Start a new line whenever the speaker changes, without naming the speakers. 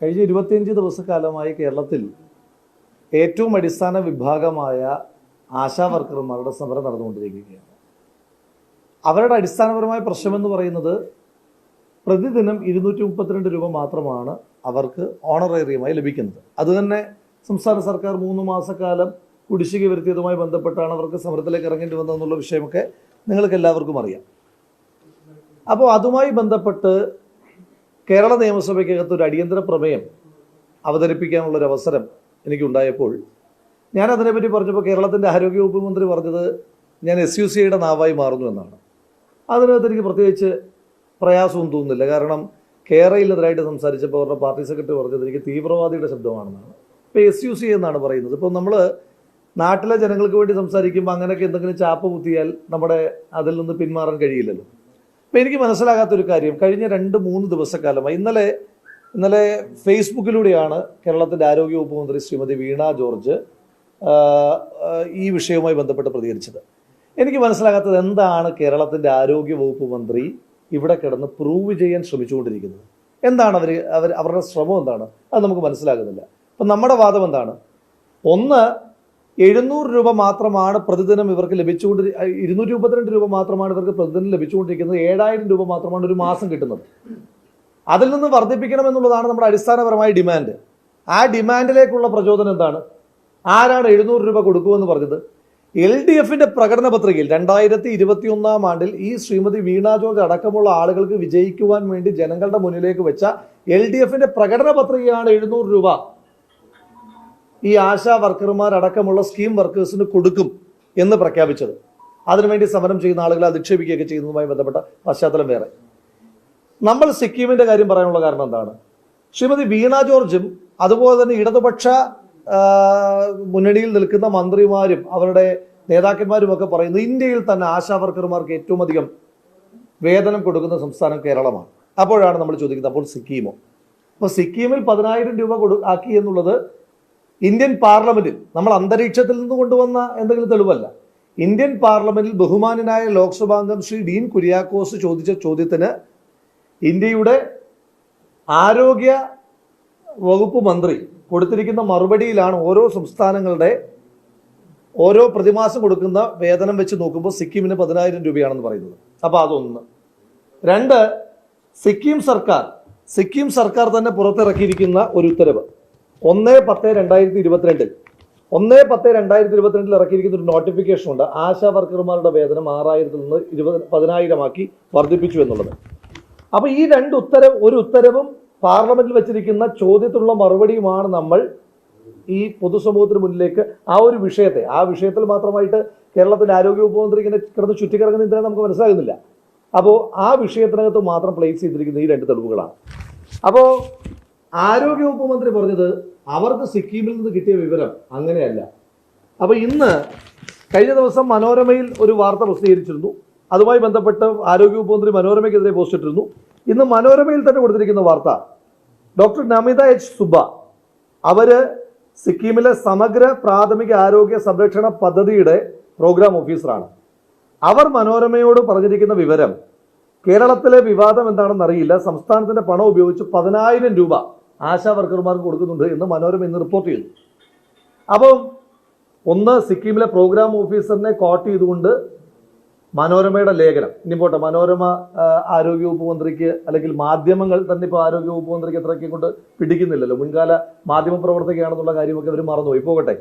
കഴിഞ്ഞ ഇരുപത്തിയഞ്ച് ദിവസക്കാലമായി കേരളത്തിൽ ഏറ്റവും അടിസ്ഥാന വിഭാഗമായ ആശാ വർക്കർമാരുടെ സമരം നടന്നുകൊണ്ടിരിക്കുകയാണ്. അവരുടെ അടിസ്ഥാനപരമായ പ്രശ്നമെന്ന് പറയുന്നത് പ്രതിദിനം ഇരുന്നൂറ്റി മുപ്പത്തിരണ്ട് രൂപ മാത്രമാണ് അവർക്ക് ഓണറേറിയമായി ലഭിക്കുന്നത്. അതുതന്നെ സംസ്ഥാന സർക്കാർ മൂന്ന് മാസക്കാലം കുടിശ്ശിക വരുത്തിയതുമായി ബന്ധപ്പെട്ടാണ് അവർക്ക് സമരത്തിലേക്ക് ഇറങ്ങേണ്ടി വന്നതെന്നുള്ള വിഷയമൊക്കെ നിങ്ങൾക്ക് എല്ലാവർക്കും അറിയാം. അപ്പോൾ അതുമായി ബന്ധപ്പെട്ട് കേരള നിയമസഭയ്ക്കകത്ത് ഒരു അടിയന്തര പ്രമേയം അവതരിപ്പിക്കാനുള്ള ഒരു അവസരം എനിക്കുണ്ടായപ്പോൾ ഞാൻ അതിനെപ്പറ്റി പറഞ്ഞപ്പോൾ കേരളത്തിന്റെ ആരോഗ്യവകുപ്പ് മന്ത്രി പറഞ്ഞത് ഞാൻ എസ് യു സിയുടെ നാവായി മാറുന്നു എന്നാണ്. അതിനകത്ത് എനിക്ക് പ്രത്യേകിച്ച് പ്രയാസമൊന്നും തോന്നുന്നില്ല. കാരണം കേരളയിലെതിരായിട്ട് സംസാരിച്ചപ്പോൾ അവരുടെ പാർട്ടി സെക്രട്ടറി പറഞ്ഞത് എനിക്ക് തീവ്രവാദിയുടെ ശബ്ദമാണെന്നാണ്. ഇപ്പോൾ എസ് യു സി എന്നാണ് പറയുന്നത്. ഇപ്പോൾ നമ്മൾ നാട്ടിലെ ജനങ്ങൾക്ക് വേണ്ടി സംസാരിക്കുമ്പോൾ അങ്ങനെയൊക്കെ എന്തെങ്കിലും ചാപ്പ് കുത്തിയാൽ നമ്മുടെ അതിൽ നിന്ന് പിന്മാറാൻ കഴിയില്ലല്ലോ. അപ്പോൾ എനിക്ക് മനസ്സിലാകാത്തൊരു കാര്യം. കഴിഞ്ഞ രണ്ട് മൂന്ന് ദിവസക്കാലമായി ഇന്നലെ ഇന്നലെ ഫേസ്ബുക്കിലൂടെയാണ് കേരളത്തിന്റെ ആരോഗ്യവകുപ്പ് മന്ത്രി ശ്രീമതി വീണ ജോർജ് ഈ വിഷയവുമായി ബന്ധപ്പെട്ട് പ്രതികരിച്ചത്. എനിക്ക് മനസ്സിലാകാത്തത് എന്താണ് കേരളത്തിന്റെ ആരോഗ്യവകുപ്പ് മന്ത്രി ഇവിടെ കിടന്ന് പ്രൂവ് ചെയ്യാൻ ശ്രമിച്ചുകൊണ്ടിരിക്കുന്നത്? എന്താണ് അവർ അവർ അവരുടെ ശ്രമം എന്താണ്? അത് നമുക്ക് മനസ്സിലാകുന്നില്ല. അപ്പം നമ്മുടെ വാദം എന്താണ്? ഒന്ന് എഴുന്നൂറ് രൂപ മാത്രമാണ് പ്രതിദിനം ഇവർക്ക് ലഭിച്ചുകൊണ്ട് ഇരുന്നൂറ്റി മുപ്പത്തിരണ്ട് രൂപ മാത്രമാണ് ഇവർക്ക് പ്രതിദിനം ലഭിച്ചുകൊണ്ടിരിക്കുന്നത്. ഏഴായിരം രൂപ മാത്രമാണ് ഒരു മാസം കിട്ടുന്നത്. അതിൽ നിന്ന് വർദ്ധിപ്പിക്കണം എന്നുള്ളതാണ് നമ്മുടെ അടിസ്ഥാനപരമായ ഡിമാൻഡ്. ആ ഡിമാൻഡിലേക്കുള്ള പ്രചോദനം എന്താണ്? ആരാണ് എഴുന്നൂറ് രൂപ കൊടുക്കുമെന്ന് പറഞ്ഞത്? എൽ ഡി എഫിന്റെ പ്രകടന പത്രികയിൽ രണ്ടായിരത്തി ഇരുപത്തി ഒന്നാം ആണ്ടിൽ ഈ ശ്രീമതി വീണ ജോർജ് അടക്കമുള്ള ആളുകൾക്ക് വിജയിക്കുവാൻ വേണ്ടി ജനങ്ങളുടെ മുന്നിലേക്ക് വെച്ച എൽ ഡി എഫിന്റെ പ്രകടന പത്രികയാണ് എഴുന്നൂറ് രൂപ. ഈ ആശാ വർക്കർമാരടക്കമുള്ള സ്കീം വർക്കേഴ്സിന് കൊടുക്കും എന്ന് പ്രഖ്യാപിച്ചത്. അതിനുവേണ്ടി സമരം ചെയ്യുന്ന ആളുകളെ അധിക്ഷേപിക്കുകയൊക്കെ ചെയ്യുന്നതുമായി ബന്ധപ്പെട്ട പശ്ചാത്തലം വേറെ. നമ്മൾ സിക്കിമിന്റെ കാര്യം പറയാനുള്ള കാരണം എന്താണ്? ശ്രീമതി വീണ ജോർജും അതുപോലെ തന്നെ ഇടതുപക്ഷ മുന്നണിയിൽ നിൽക്കുന്ന മന്ത്രിമാരും അവരുടെ നേതാക്കന്മാരും ഒക്കെ പറയുന്നത് ഇന്ത്യയിൽ തന്നെ ആശാ വർക്കർമാർക്ക് ഏറ്റവും അധികം വേതനം കൊടുക്കുന്ന സംസ്ഥാനം കേരളമാണ്. അപ്പോഴാണ് നമ്മൾ ചോദിക്കുന്നത് അപ്പോൾ സിക്കിമോ? അപ്പോൾ സിക്കിമിൽ പതിനായിരം രൂപ കൊടു ആക്കി എന്നുള്ളത് ഇന്ത്യൻ പാർലമെന്റിൽ നമ്മൾ അന്തരീക്ഷത്തിൽ നിന്ന് കൊണ്ടുവന്ന എന്തെങ്കിലും തെളിവല്ല. ഇന്ത്യൻ പാർലമെന്റിൽ ബഹുമാനനായ ലോക്സഭാംഗം ശ്രീ ഡീൻ കുര്യാക്കോസ് ചോദിച്ച ചോദ്യത്തിന് ഇന്ത്യയുടെ ആരോഗ്യ വകുപ്പ് മന്ത്രി കൊടുത്തിരിക്കുന്ന മറുപടിയിലാണ് ഓരോ സംസ്ഥാനങ്ങളുടെ ഓരോ പ്രതിമാസം കൊടുക്കുന്ന വേതനം വെച്ച് നോക്കുമ്പോൾ സിക്കിമിന് പതിനായിരം രൂപയാണെന്ന് പറയുന്നത്. അപ്പോൾ അതൊന്ന്. രണ്ട് സിക്കിം സർക്കാർ സിക്കിം സർക്കാർ തന്നെ പുറത്തിറക്കിയിരിക്കുന്ന ഒരു ഉത്തരവ്. ഒന്ന് പത്ത് രണ്ടായിരത്തി ഇരുപത്തിരണ്ടിൽ. ഒന്ന് പത്ത് രണ്ടായിരത്തി ഇരുപത്തിരണ്ടിൽ ഇറക്കിയിരിക്കുന്ന ഒരു നോട്ടിഫിക്കേഷൻ ഉണ്ട്. ആശാ വർക്കർമാരുടെ വേതനം ആറായിരത്തിൽ നിന്ന് ഇരുപത് പതിനായിരമാക്കി വർദ്ധിപ്പിച്ചു എന്നുള്ളത്. അപ്പോൾ ഈ രണ്ട് ഉത്തരവ് ഒരു ഉത്തരവും പാർലമെന്റിൽ വെച്ചിരിക്കുന്ന ചോദ്യത്തിനുള്ള മറുപടിയുമാണ് നമ്മൾ ഈ പൊതുസമൂഹത്തിന് മുന്നിലേക്ക് ആ ഒരു വിഷയത്തെ ആ വിഷയത്തിൽ മാത്രമായിട്ട് കേരളത്തിലെ ആരോഗ്യ ഉപമന്ത്രി ഇങ്ങനെ കിടന്ന് ചുറ്റിക്കിറങ്ങുന്ന എന്തിനാ നമുക്ക് മനസ്സിലാകുന്നില്ല. അപ്പോൾ ആ വിഷയത്തിനകത്ത് മാത്രം പ്ലേസ് ചെയ്തിരിക്കുന്ന ഈ രണ്ട് തെളിവുകളാണ്. അപ്പോൾ ആരോഗ്യവകുപ്പ് മന്ത്രി പറഞ്ഞത് അവർക്ക് സിക്കിമിൽ നിന്ന് കിട്ടിയ വിവരം അങ്ങനെയല്ല. അപ്പോൾ ഇന്ന് കഴിഞ്ഞ ദിവസം മനോരമയിൽ ഒരു വാർത്ത പ്രസിദ്ധീകരിച്ചിരുന്നു. അതുമായി ബന്ധപ്പെട്ട് ആരോഗ്യവകുപ്പ് മന്ത്രി മനോരമയ്ക്കെതിരെ പോസ്റ്റ് ഇട്ടിരുന്നു. ഇന്ന് മനോരമയിൽ തന്നെ കൊടുത്തിരിക്കുന്ന വാർത്ത ഡോക്ടർ നമിത എച്ച് സുബ അവർ സിക്കിമിലെ സമഗ്ര പ്രാഥമിക ആരോഗ്യ സംരക്ഷണ പദ്ധതിയുടെ പ്രോഗ്രാം ഓഫീസറാണ്. അവർ മനോരമയോട് പറഞ്ഞിരിക്കുന്ന വിവരം കേരളത്തിലെ വിവാദം എന്താണെന്ന് അറിയില്ല സംസ്ഥാനത്തിന്റെ പണം ഉപയോഗിച്ച് പതിനായിരം രൂപ ആശാ വർക്കർമാർക്ക് കൊടുക്കുന്നുണ്ട് എന്ന് മനോരമ ഇന്ന് റിപ്പോർട്ട് ചെയ്തു. അപ്പം ഒന്ന് സിക്കിമിലെ പ്രോഗ്രാം ഓഫീസറിനെ കോട്ട് ചെയ്തുകൊണ്ട് മനോരമയുടെ ലേഖനം. ഇനി പോട്ടെ മനോരമ ആരോഗ്യ ആരോഗ്യവകുപ്പ് മന്ത്രിക്ക് അല്ലെങ്കിൽ മാധ്യമങ്ങൾ തന്നെ ഇപ്പോൾ ആരോഗ്യവകുപ്പ് മന്ത്രിക്ക് എത്രയൊക്കെ കൊണ്ട് പിടിക്കുന്നില്ലല്ലോ. മുൻകാല മാധ്യമ പ്രവർത്തകയാണെന്നുള്ള കാര്യമൊക്കെ അവർ മറന്നുപോയി. പോകട്ടെ.